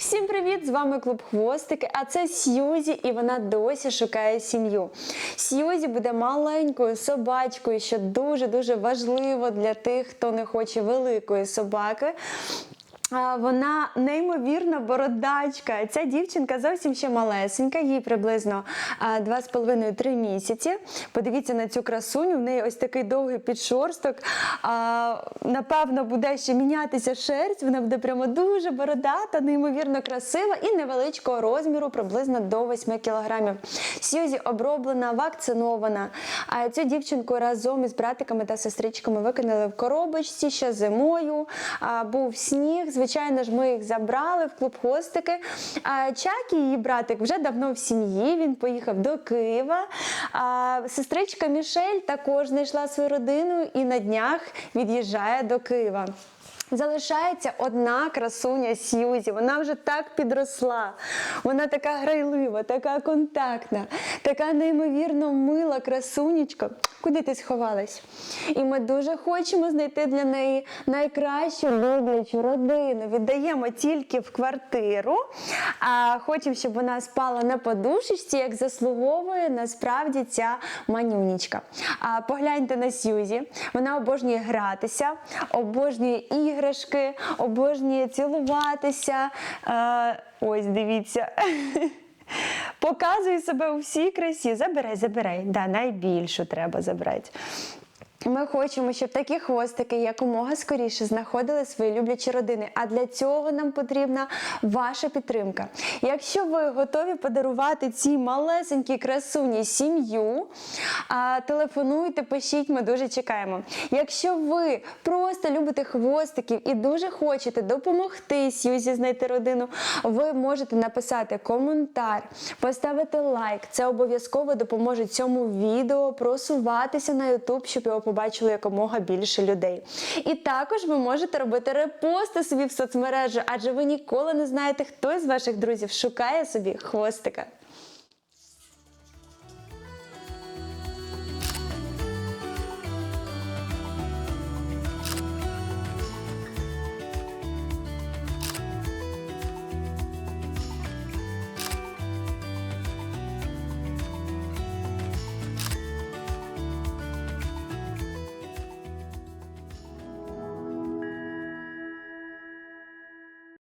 Всім привіт! З вами клуб Хвостики, а це Сьюзі, і вона досі шукає сім'ю. Сьюзі буде маленькою собачкою, що дуже-дуже важливо для тих, хто не хоче великої собаки. Вона неймовірна бородачка. Ця дівчинка зовсім ще малесенька, їй приблизно 2,5-3 місяці. Подивіться на цю красуню, в неї ось такий довгий підшорсток. Напевно, буде ще мінятися шерсть. Вона буде прямо дуже бородата, неймовірно красива і невеличкого розміру, приблизно до 8 кілограмів. Сьюзі оброблена, вакцинована. А цю дівчинку разом із братиками та сестричками викинули в коробочці ще зимою. Був сніг. Звичайно ж, ми їх забрали в клуб хостики. Чакі, її братик, вже давно в сім'ї. Він поїхав до Києва. А сестричка Мішель також знайшла свою родину і на днях від'їжджає до Києва. Залишається одна красуня Сьюзі. Вона вже так підросла. Вона така грайлива, така контактна, така неймовірно мила красунечка. Куди ти сховалась? І ми дуже хочемо знайти для неї найкращу люблячу родину. Віддаємо тільки в квартиру. А хочемо, щоб вона спала на подушечці, як заслуговує насправді ця манюнічка. А погляньте на Сьюзі. Вона обожнює гратися, обожнює іграшки, обожнює цілуватися. Е, ось дивіться. Показує себе у всій красі. Забирай, забирай. Да, найбільшу треба забрати. Ми хочемо, щоб такі хвостики якомога скоріше знаходили свої люблячі родини. А для цього нам потрібна ваша підтримка. Якщо ви готові подарувати цій малесенькій красуні сім'ю, телефонуйте, пишіть, ми дуже чекаємо. Якщо ви просто любите хвостиків і дуже хочете допомогти Сьюзі знайти родину, ви можете написати коментар, поставити лайк. Це обов'язково допоможе цьому відео просуватися на YouTube, щоб його побачили якомога більше людей. І також ви можете робити репости собі в соцмережі, адже ви ніколи не знаєте, хто з ваших друзів шукає собі хвостика.